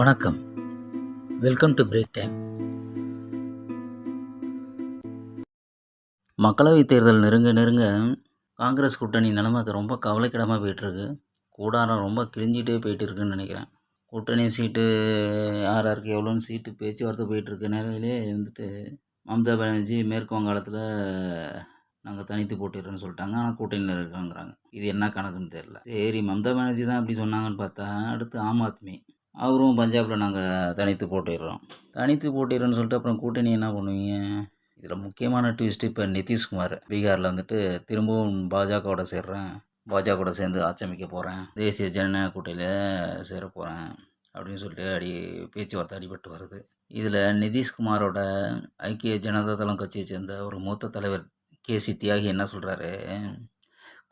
வணக்கம். Welcome to break time மக்களவைத் தேர்தல் நெருங்க நெருங்க காங்கிரஸ் கூட்டணி நிலைமை ரொம்ப கவலைக்கிடமாக போயிட்டுருக்கு. கூடாரம் ரொம்ப கிழிஞ்சிட்டே போயிட்டு இருக்குன்னு நினைக்கிறேன். கூட்டணி சீட்டு யார் யாருக்கு எவ்வளோன்னு சீட்டு பேச்சுவார்த்தை போயிட்டுருக்க நிலையிலே வந்துட்டு மம்தா பானர்ஜி மேற்கு வங்காளத்தில் நாங்கள் தனித்து போட்டிடுறோன்னு சொல்லிட்டாங்க. ஆனால் கூட்டணியில் இருக்காங்கிறாங்க இது என்ன கணக்குன்னு தெரில சரி மம்தா பானர்ஜி தான் அப்படி சொன்னாங்கன்னு பார்த்தா அடுத்து ஆம் ஆத்மி. அவரும் பஞ்சாபில் நாங்கள் தனித்து போட்டிடுறோம். தனித்து போட்டிடுறோன்னு சொல்லிட்டு அப்புறம் கூட்டணி என்ன பண்ணுவீங்க? இதில் முக்கியமான ட்விஸ்ட் இப்போ நிதிஷ்குமார். பீகாரில் வந்துட்டு திரும்பவும் பாஜகவோட சேர்றேன். பாஜகவோட சேர்ந்து ஆச்சமிக்க போகிறேன் தேசிய ஜனநாயக கூட்டையில் சேர போகிறேன் அப்படின்னு சொல்லிட்டு அடி பேச்சுவார்த்தை அடிபட்டு வருது. இதில் நிதிஷ்குமாரோட ஐக்கிய ஜனதா தளம் கட்சியை சேர்ந்த ஒரு மூத்த தலைவர் கேசி தியாகி என்ன சொல்கிறாரு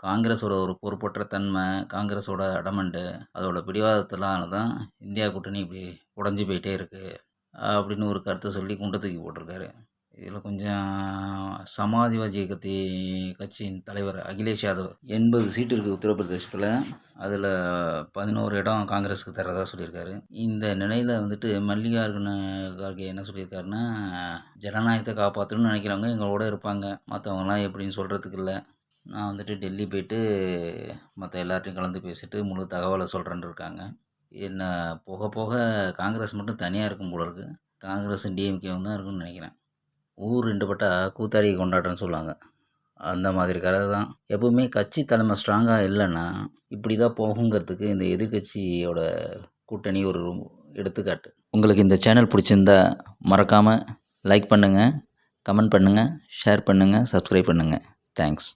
காங்கிரஸோட ஒரு பொறுப்பற்ற தன்மை காங்கிரஸோட அடமண்டு அதோட பிடிவாதத்தினால தான் இந்தியா கூட்டணி இப்படி உடஞ்சி போயிட்டே இருக்குது அப்படின்னு ஒரு கருத்தை சொல்லி குண்டை தூக்கி போட்டிருக்காரு. இதில் கொஞ்சம் சமாஜ்வாதி கட்சி கட்சியின் தலைவர் அகிலேஷ் யாதவ் எண்பது சீட்டு இருக்குது உத்தரப்பிரதேசத்தில். அதில் பதினோரு இடம் காங்கிரஸுக்கு தரதா சொல்லியிருக்காரு. இந்த நிலையில் வந்துட்டு மல்லிகார்ஜுன கார்கே என்ன சொல்லியிருக்காருன்னா ஜனநாயகத்தை காப்பாற்றணும்னு நினைக்கிறவங்க எங்களோட இருப்பாங்க. மற்றவங்களாம் எப்படின்னு சொல்கிறதுக்கு இல்லை. நான் வந்துட்டு டெல்லி போயிட்டு மற்ற எல்லார்ட்டையும் கலந்து பேசிட்டு முழு தகவலை சொல்கிறேன்னு இருக்காங்க என்ன போக போக காங்கிரஸ் மட்டும் தனியாக இருக்கும் போல இருக்குது காங்கிரஸும் டிஎம்கேவும் தான் இருக்கும்னு நினைக்கிறேன். ஊர் ரெண்டு பட்டா கூத்தாடி கொண்டாடுறேன்னு சொல்லுவாங்க. அந்த மாதிரி கதை தான். எப்பவுமே கட்சி தலைமை ஸ்ட்ராங்காக இல்லைன்னா இப்படி தான் போகுங்கிறதுக்கு இந்த எதிர்கட்சியோட கூட்டணி ஒரு எடுத்துக்காட்டு. உங்களுக்கு இந்த சேனல் பிடிச்சிருந்தா மறக்காமல் லைக் பண்ணுங்கள் கமெண்ட் பண்ணுங்கள் ஷேர் பண்ணுங்கள் சப்ஸ்கிரைப் பண்ணுங்கள் தேங்க்ஸ்